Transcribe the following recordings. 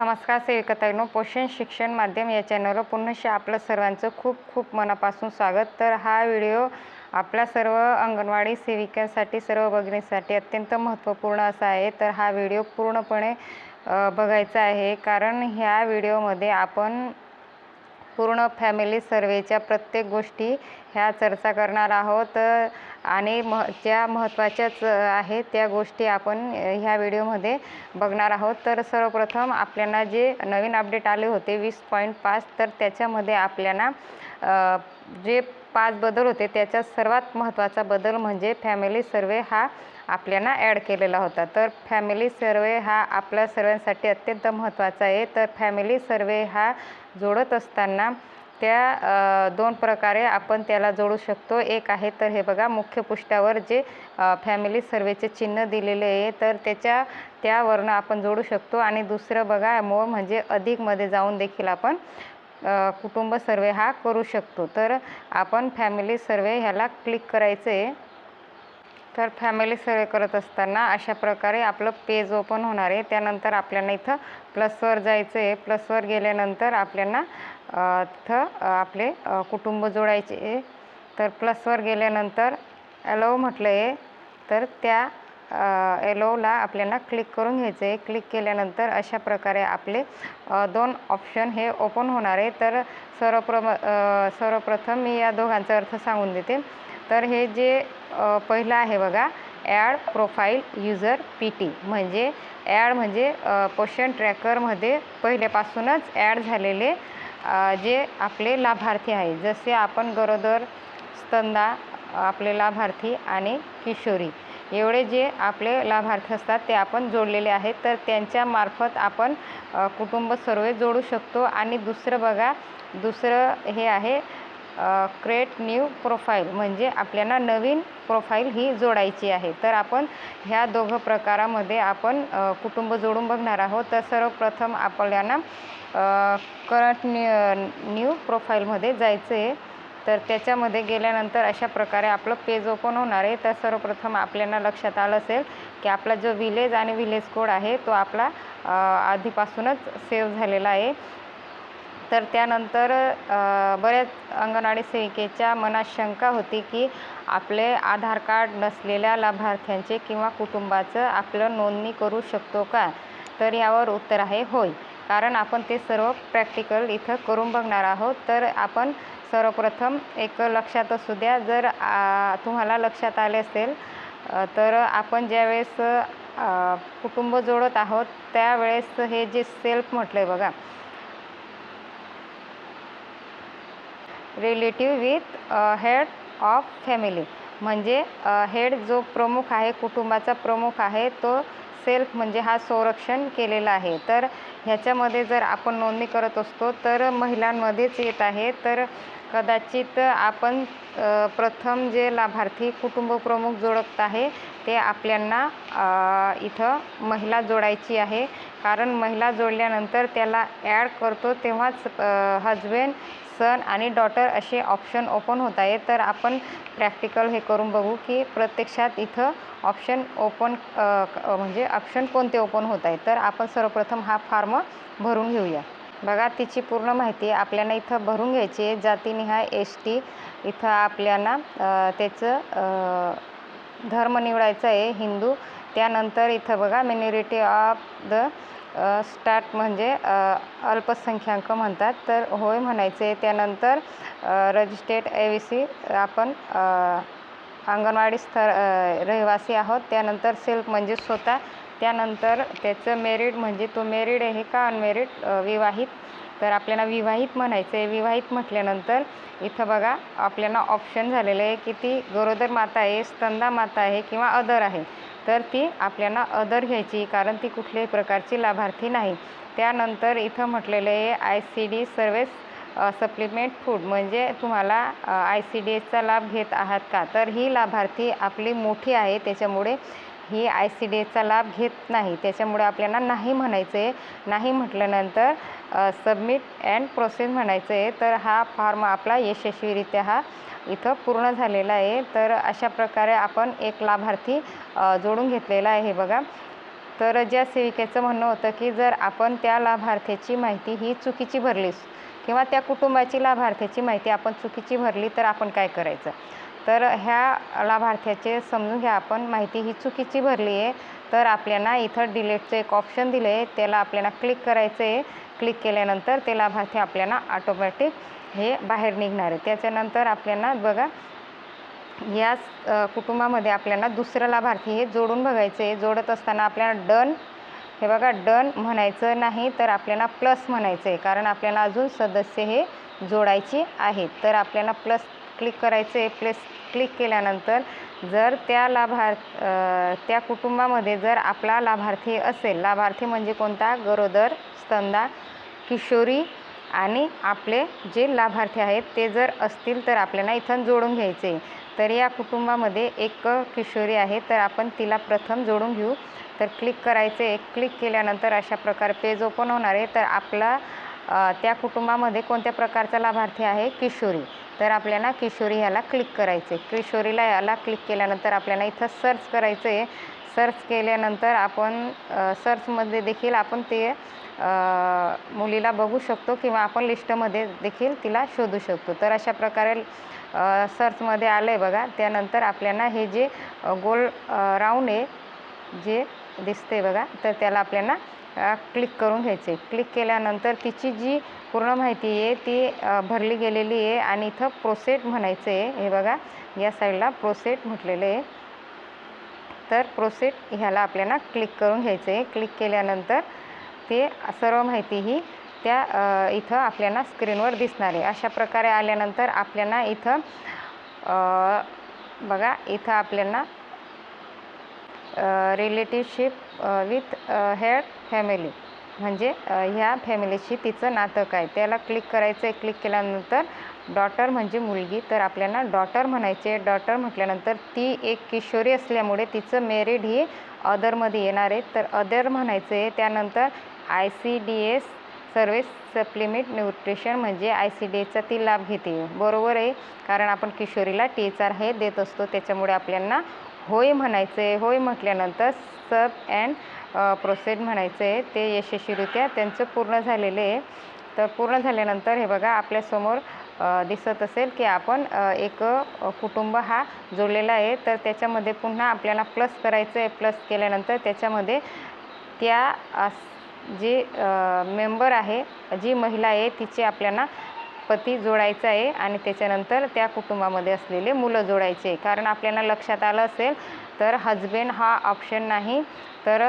नमस्कार सेविकताईनो पोषण शिक्षण माध्यम या चॅनलवर पुन्हा आपलं सर्वांचं खूप खूप मनापासून स्वागत. तर हा व्हिडिओ आपल्या सर्व अंगणवाडी सेविकांसाठी सर्व भगिनीसाठी अत्यंत महत्त्वपूर्ण असा आहे. तर हा व्हिडिओ पूर्णपणे बघायचा आहे. कारण ह्या व्हिडिओमध्ये आपण पूर्ण फॅमिली सर्वेच्या प्रत्येक गोष्टी ह्या चर्चा करणार आहोत. आणि मह ज्या महत्त्वाच्याच आहेत त्या गोष्टी आपण ह्या व्हिडिओमध्ये बघणार आहोत. तर सर्वप्रथम आपल्याला जे नवीन अपडेट आले होते वीस पॉईंट पाच तर त्याच्यामध्ये आपल्याला जे पाच बदल होते त्याच्यात सर्वात महत्त्वाचा बदल म्हणजे फॅमिली सर्वे हा आपल्याला ॲड केलेला होता. तर फॅमिली सर्वे हा आपल्या सर्वांसाठी अत्यंत महत्त्वाचा आहे. तर फॅमिली सर्वे हा जोडत असताना त्या दोन प्रकारे आपण त्याला जोडू शकतो. एक आहे तर हे बघा मुख्य पृष्ठावर जे फॅमिली सर्वेचे चिन्ह दिलेले आहे तर त्याच्या त्यावरनं आपण जोडू शकतो. आणि दुसरं बघा मो म्हणजे अधिकमध्ये जाऊन देखील आपण कुटुंब सर्वे हा करू शकतो. तर आपण फॅमिली सर्वे ह्याला क्लिक करायचं आहे तर फॅमिली सर्वे करत असताना अशा प्रकारे आपलं पेज ओपन होणार आहे. त्यानंतर आपल्याला इथं प्लसवर जायचं आहे. प्लसवर गेल्यानंतर आपल्याला इथं तिथं आपले कुटुंब जोडायचे आहे. तर प्लसवर गेल्यानंतर ॲलो म्हटलं आहे तर त्या एलोला आपल्याला क्लिक करून घ्यायचं आहे. क्लिक केल्यानंतर अशा प्रकारे आपले दोन ऑप्शन हे ओपन होणार आहे. तर सर्वप्रम सर्वप्रथम मी या दोघांचा अर्थ सांगून देते. तर हे जे पहिलं आहे बघा add profile user P T म्हणजे ॲड म्हणजे पोषण ट्रॅकरमध्ये पहिल्यापासूनच ॲड झालेले जे आपले लाभार्थी आहे. जसे आपण गरोदर स्तंदा आपले लाभार्थी आणि किशोरी. एवढे जे आपले लाभार्थी असतात ते आपण जोडलेले आहेत. तर त्यांच्यामार्फत आपण कुटुंब सर्व जोडू शकतो. आणि दुसरं बघा दुसरं हे आहे क्रिएट न्यू प्रोफाईल म्हणजे आपल्याला नवीन प्रोफाईल ही जोडायची आहे. तर आपण ह्या दोघं प्रकारामध्ये आपण कुटुंब जोडून बघणार आहोत. तर सर्वप्रथम आपल्याला करंट न्यू न्यू प्रोफाईलमध्ये जायचं आहे तर त्याच्यामध्ये गेल्यानंतर अशा प्रकारे आपलं पेज ओपन होणार आहे. तर सर्वप्रथम आपल्याला लक्षात आलं असेल की आपला जो विलेज आणि विलेज कोड आहे तो आपला आधीपासूनच सेव्ह झालेला आहे. तर त्यानंतर बऱ्याच अंगणवाडी सेविकेच्या मनात शंका होती की आपले आधार कार्ड नसलेल्या लाभार्थ्यांचे किंवा कुटुंबाचं आपलं नोंदणी करू शकतो का? तर यावर उत्तर आहे होय. कारण आपण ते सर्व प्रॅक्टिकल इथं करून बघणार आहोत. तर आपण सर्वप्रथम एक लक्षात असू द्या. जर तुम्हाला लक्षात आले असेल तर आपण ज्यावेळेस कुटुंब जोडत आहोत त्यावेळेस हे जे सेल्फ म्हटलं आहे बघा relative with head of family म्हणजे uh, हेड जो प्रमुख आहे कुटुंबाचा प्रमुख आहे तो सेल्फ म्हणजे हा संरक्षण केलेला आहे. तर ह्याच्यामध्ये जर आपण नोंदणी करत असतो तर महिलांमध्येच येत आहे. तर कदाचित आपण uh, प्रथम जे लाभार्थी कुटुंब प्रमुख जोडत आहे ते आपल्यांना uh, इथं महिला जोडायची आहे. कारण महिला जोडल्यानंतर त्याला ॲड करतो तेव्हाच हजबेंड सन आणि डॉटर असे ऑप्शन ओपन होत आहे तर आपण प्रॅक्टिकल हे करून बघू की प्रत्यक्षात इथं ऑप्शन ओपन म्हणजे ऑप्शन कोणते ओपन होत आहे तर आपण सर्वप्रथम हा फॉर्म भरून घेऊया. बघा तिची पूर्ण माहिती आपल्याला इथं भरून घ्यायची आहे. जातीनिहाय एस टी इथं आपल्याला त्याचं धर्म निवडायचा आहे हिंदू. त्यानंतर इथं बघा मेन्युरिटी ऑफ द स्टार्ट म्हणजे अल्पसंख्याक म्हणतात. तर होय म्हणायचे. त्यानंतर रजिस्ट्रेट ए व्ही सी आपण अंगणवाडी स्तर रहिवासी आहोत. त्यानंतर सेल्फ म्हणजे स्वतः. त्यानंतर त्याचं मेरिड म्हणजे तो मेरिड आहे का अनमेरिड विवाहित. तर आपल्याला विवाहित म्हणायचं आहे विवाहित म्हटल्यानंतर इथं बघा आपल्याला ऑप्शन झालेलं आहे की ती गरोदर माता आहे स्तंदा माता आहे किंवा अदर आहे. तर ती आपल्याला अदर घ्यायची कारण ती कुठल्याही प्रकारची लाभार्थी नाही. त्यानंतर इथं म्हटलेलं आहे I C D service supplement food म्हणजे तुम्हाला आय सी डी एसचा लाभ घेत आहात का? तर ही लाभार्थी आपली मोठी आहे त्याच्यामुळे ही आय सी डी एसचा लाभ घेत नाही. त्याच्यामुळे आपल्याला नाही म्हणायचं आहे नाही म्हटल्यानंतर सबमिट अँड प्रोसेस म्हणायचं आहे तर हा फॉर्म आपला यशस्वीरित्या हा इथं पूर्ण झालेला आहे. तर अशा प्रकारे आपण एक लाभार्थी जोडून घेतलेला आहे बघा. तर ज्या सेविकेचं म्हणणं होतं की जर आपण त्या लाभार्थ्याची माहिती ही चुकीची भरली किंवा त्या कुटुंबाची लाभार्थ्याची माहिती आपण चुकीची भरली तर आपण काय करायचं? तर ह्या लाभार्थ्याचे समजून घ्या आपण माहिती ही चुकीची भरली आहे तर आपल्याला इथं डिलीटचं एक ऑप्शन दिलं आहे त्याला आपल्याला क्लिक करायचं आहे क्लिक केल्यानंतर ते लाभार्थी आपल्याला ऑटोमॅटिक हे बाहेर निघणार आहे त्याच्यानंतर आपल्याला बघा याच कुटुंबामध्ये आपल्याला दुसरं लाभार्थी हे जोडून बघायचं आहे जोडत असताना आपल्याला डन हे बघा डन म्हणायचं नाही तर आपल्याला प्लस म्हणायचं आहे कारण आपल्याला अजून सदस्य हे जोडायचे आहेत. तर आपल्याला प्लस क्लिक करायचं आहे प्लस क्लिक केल्यानंतर जर त्या लाभार्थ त्या कुटुंबामध्ये जर आपला लाभार्थी असेल लाभार्थी म्हणजे कोणता? गरोदर स्तंदा किशोरी आणि आपले जे लाभार्थी आहेत ते जर असतील तर आपल्याला इथं जोडून घ्यायचे. तर या कुटुंबामध्ये एक किशोरी आहे तर आपण तिला प्रथम जोडून घेऊ. तर क्लिक करायचे. क्लिक केल्यानंतर अशा प्रकारे पेज ओपन होणार आहे. तर आपला त्या कुटुंबामध्ये कोणत्या प्रकारचा लाभार्थी आहे? किशोरी. तर आपल्याला किशोरी ह्याला क्लिक करायचे किशोरीला याला क्लिक केल्यानंतर आपल्याला इथं सर्च करायचं आहे सर्च केल्यानंतर आपण सर्चमध्ये देखील आपण ते मुलीला बघू शकतो किंवा आपण लिस्टमध्ये देखील तिला शोधू शकतो. तर अशा प्रकारे सर्चमध्ये आलं आहे बघा. त्यानंतर आपल्याला हे जे गोल राऊंड आहे जे दिसते बघा तर त्याला आपल्याला क्लिक करून घ्यायचे. क्लिक केल्यानंतर तिची जी पूर्ण माहिती आहे ती भरली गेलेली आहे आणि इथं प्रोसेट म्हणायचं आहे. हे बघा या साईडला प्रोसेट म्हटलेलं आहे. तर प्रोसेट ह्याला आपल्याला क्लिक करून घ्यायचं आहे. क्लिक केल्यानंतर ते सर्व माहिती ही त्या इथं आपल्याला स्क्रीनवर दिसणार आहे. अशा प्रकारे आल्यानंतर आपल्याला इथं बघा इथं आपल्याला रिलेटिवशिप विथ हेअर फॅमिली म्हणजे ह्या फॅमिलीशी तिचं नातक आहे त्याला क्लिक करायचं आहे क्लिक केल्यानंतर डॉटर म्हणजे मुलगी. तर आपल्याला डॉटर म्हणायचे. डॉटर म्हटल्यानंतर ती एक किशोरी असल्यामुळे तिचं मेरिड ही अदरमध्ये येणार आहे. तर अदर म्हणायचं आहे त्यानंतर I C D S service supplement nutrition म्हणजे आय सी डी एचा ती लाभ घेते. बरोबर आहे? कारण आपण किशोरीला टी एच आर हे देत असतो. त्याच्यामुळे आपल्याला होय म्हणायचं आहे होय म्हटल्यानंतर सब अँड प्रोसेड म्हणायचं. आहे ते यशस्वीरित्या त्यांचं पूर्ण झालेलं आहे. तर पूर्ण झाल्यानंतर हे बघा आपल्यासमोर दिसत असेल की आपण एक कुटुंब हा जोडलेला आहे. तर त्याच्यामध्ये पुन्हा आपल्याला प्लस करायचं आहे. प्लस केल्यानंतर त्याच्यामध्ये त्या जी मेंबर आहे जी महिला आहे तिचे आपल्याला पती जोडायचा आहे आणि त्याच्यानंतर त्या कुटुंबामध्ये असलेले मुलं जोडायचे कारण आपल्याला लक्षात आलं असेल तर हजबेंड हा ऑप्शन नाही. तर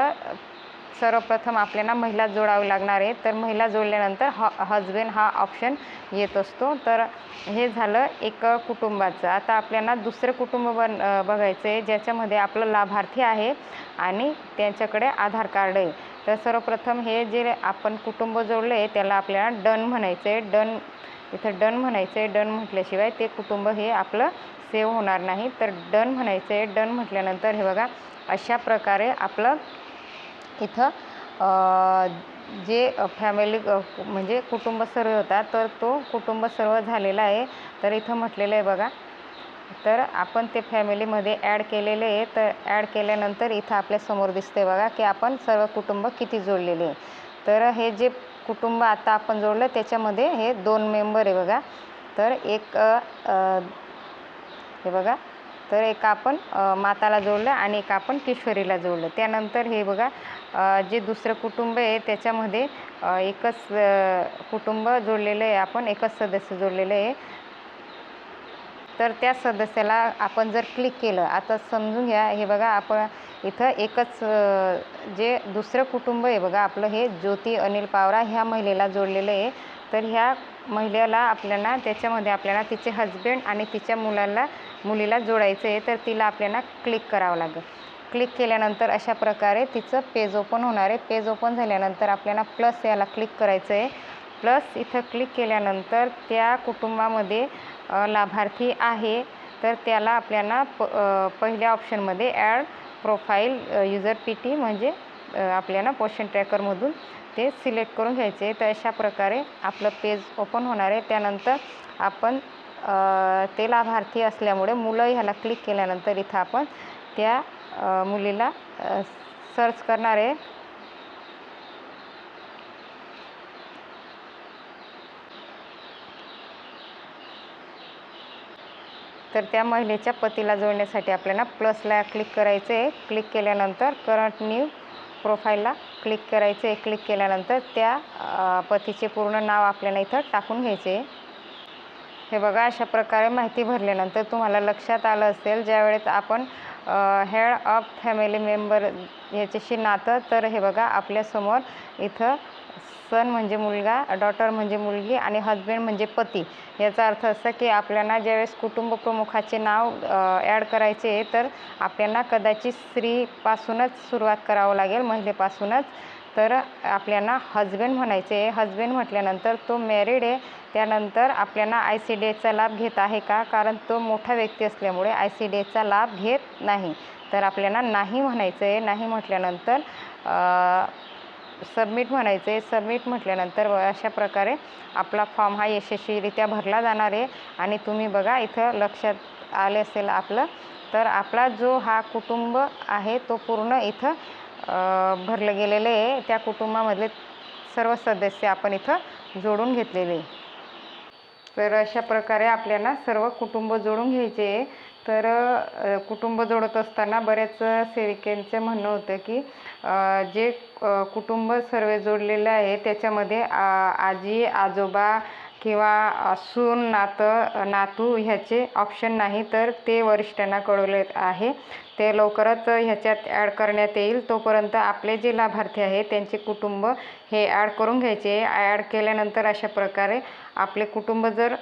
सर्वप्रथम आपल्याला महिला जोडावी लागणार आहे. तर महिला जोडल्यानंतर ह हजबेंड हा ऑप्शन येत असतो. तर हे झालं एक कुटुंबाचं. आता आपल्याला दुसरं कुटुंब बन बघायचं आहे ज्याच्यामध्ये आपलं लाभार्थी आहे आणि त्यांच्याकडे आधार कार्ड आहे. तर सर्वप्रथम हे जे आपण कुटुंब जोडलं आहे त्याला आपल्याला डन म्हणायचं आहे. डन इथं डन म्हणायचं आहे डन म्हटल्याशिवाय ते कुटुंब हे आपलं सेव्ह होणार नाही. तर डन म्हणायचं आहे डन म्हटल्यानंतर हे बघा अशा प्रकारे आपलं इथं जे फॅमिली म्हणजे कुटुंब सर्व होता तर तो कुटुंब सर्व झालेला आहे. तर इथं म्हटलेलं आहे बघा तर आपण ते फॅमिलीमध्ये ॲड केलेले आहे. तर ॲड केल्यानंतर इथं आपल्यासमोर दिसते बघा की आपण सर्व कुटुंब किती जोडलेले आहे. तर हे जे कुटुंब आता आपण जोडलं त्याच्यामध्ये हे दोन मेंबर आहे बघा. तर एक हे बघा. तर एक आपण माताला जोडलं आणि एक आपण किशोरीला जोडलं. त्यानंतर हे बघा जे दुसरं कुटुंब आहे त्याच्यामध्ये एकच कुटुंब जोडलेलं आहे आपण एकच सदस्य जोडलेलं आहे. तर त्या सदस्याला आपण जर क्लिक केलं आता समजून घ्या हे बघा आपण इथं एकच जे दुसरं कुटुंब आहे बघा आपलं हे ज्योती अनिल पावरा ह्या महिलेला जोडलेलं आहे. तर ह्या महिलेला आपल्याला त्याच्यामध्ये आपल्याला तिचे हजबंड आणि तिच्या मुलाला मुलीला जोडायचं आहे. तर तिला आपल्याला क्लिक करावं लागेल. क्लिक केल्यानंतर अशा प्रकारे तिचं पेज ओपन होणार आहे. पेज ओपन झाल्यानंतर आपल्याला प्लस याला क्लिक करायचं आहे. प्लस इथं क्लिक केल्यानंतर त्या कुटुंबामध्ये लाभार्थी आहे. तर त्याला आपल्याला प पहिल्या ऑप्शनमध्ये add profile user P T म्हणजे आपल्याला पोशन ट्रॅकरमधून ते सिलेक्ट करून घ्यायचे तर अशा प्रकारे आपलं पेज ओपन होणार आहे. त्यानंतर आपण ते लाभार्थी असल्यामुळे मुलं ह्याला क्लिक केल्यानंतर इथं आपण त्या मुलीला सर्च करणार आहे. तर त्या महिलेच्या पतीला जोडण्यासाठी आपल्याला प्लसला क्लिक करायचं आहे क्लिक केल्यानंतर करंट न्यू प्रोफाईलला क्लिक करायचं आहे क्लिक केल्यानंतर त्या पतीचे पूर्ण नाव आपल्याला इथं टाकून घ्यायचे हे बघा अशा प्रकारे माहिती भरल्यानंतर तुम्हाला लक्षात आलं असेल ज्यावेळेस आपण हेड ऑफ फॅमिली मेंबर याच्याशी नातं तर हे बघा आपल्यासमोर इथं सन म्हणजे मुलगा डॉटर म्हणजे मुलगी आणि हजबंड म्हणजे पती. याचा अर्थ असा की आपल्याला ज्यावेळेस कुटुंब प्रमुखाचे नाव ॲड करायचे आहे तर आपल्याला कदाचित स्त्रीपासूनच सुरुवात करावं लागेल महिलेपासूनच. तर आपल्याला हजबंड म्हणायचे आहे. हजबंड म्हटल्यानंतर तो मॅरिड आहे. त्यानंतर आपल्याला आय सी डी एचा लाभ घेत आहे का? कारण तो मोठा व्यक्ती असल्यामुळे आय सी डी एचा लाभ घेत नाही. तर आपल्याला नाही म्हणायचं आहे. नाही म्हटल्यानंतर सबमिट म्हणायचं. आहे सबमिट म्हटल्यानंतर अशा प्रकारे आपला फॉर्म हा यशस्वीरित्या भरला जाणार आहे. आणि तुम्ही बघा इथं लक्षात आले असेल आपलं तर आपला जो हा कुटुंब आहे तो पूर्ण इथं भरलं गेलेलं आहे. त्या कुटुंबामधले सर्व सदस्य आपण इथं जोडून घेतलेले. तर अशा प्रकारे आपल्याला सर्व कुटुंब जोडून घ्यायचे आहे. तर कुटुंब जोडत असताना बऱ्याच सेविकांचं म्हणणं होतं की जे कुटुंब सर्व जोडलेलं आहे त्याच्यामध्ये आजी आजोबा किंवा सून नातं नातू ह्याचे ऑप्शन नाही तर ते वरिष्ठांना कळवले आहे. ते लवकरच ह्याच्यात ॲड करण्यात येईल. तोपर्यंत आपले जे लाभार्थी आहे त्यांचे कुटुंब हे ॲड करून घ्यायचे. ॲड केल्यानंतर अशा प्रकारे आपले कुटुंब जर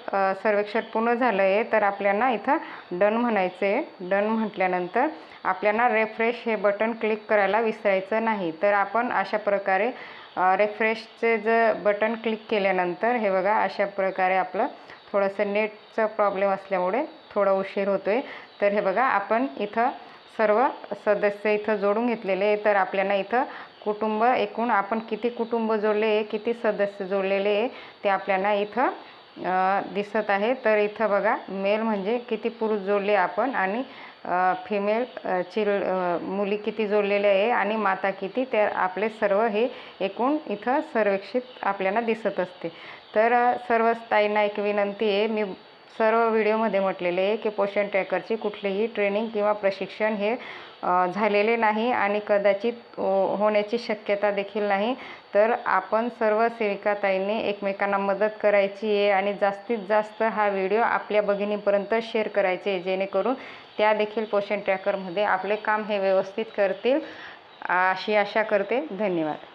सर्वेक्षण पूर्ण झालं आहे तर आपल्याला इथं डन म्हणायचं आहे डन म्हटल्यानंतर आपल्याला रेफ्रेश हे बटन क्लिक करायला विसरायचं नाही. तर आपण अशा प्रकारे रेफ्रेशचे जर बटन क्लिक केल्यानंतर हे बघा अशा प्रकारे आपलं थोडंसं नेटचा प्रॉब्लेम असल्यामुळे थोडा उशीर होतो आहे तर हे बघा आपण इथं सर्व सदस्य इथं जोडून घेतलेले आहे. तर आपल्याला इथं कुटुंब एकूण आपण किती कुटुंब जोडले आहे किती सदस्य जोडलेले आहे ते आपल्याला इथं दिसत आहे. तर इथं बघा मेल म्हणजे किती पुरुष जोडले आपण आणि फिमेल चिल मुली किती जोडलेल्या आहे आणि माता किती तर आपले सर्व हे एकूण इथं सर्वेक्षित आपल्याला दिसत असते. तर सर्व ताईंना एक विनंती आहे मी सर्व व्हिडिओमध्ये म्हटलेले आहे की पोषण ट्रॅकरची कुठलीही ट्रेनिंग किंवा प्रशिक्षण हे झालेले नाही आणि कदाचित हो- होण्याची शक्यता देखील नाही. तर आपण सर्व सेविकाताईंनी एकमेकांना मदत करायची आहे आणि जास्तीत जास्त हा व्हिडिओ आपल्या भगिनीपर्यंत शेअर करायचे आहे जेणेकरून त्या देखील पोषण ट्रॅकरमध्ये आपले काम हे व्यवस्थित करतील. अशी आशा करते. धन्यवाद.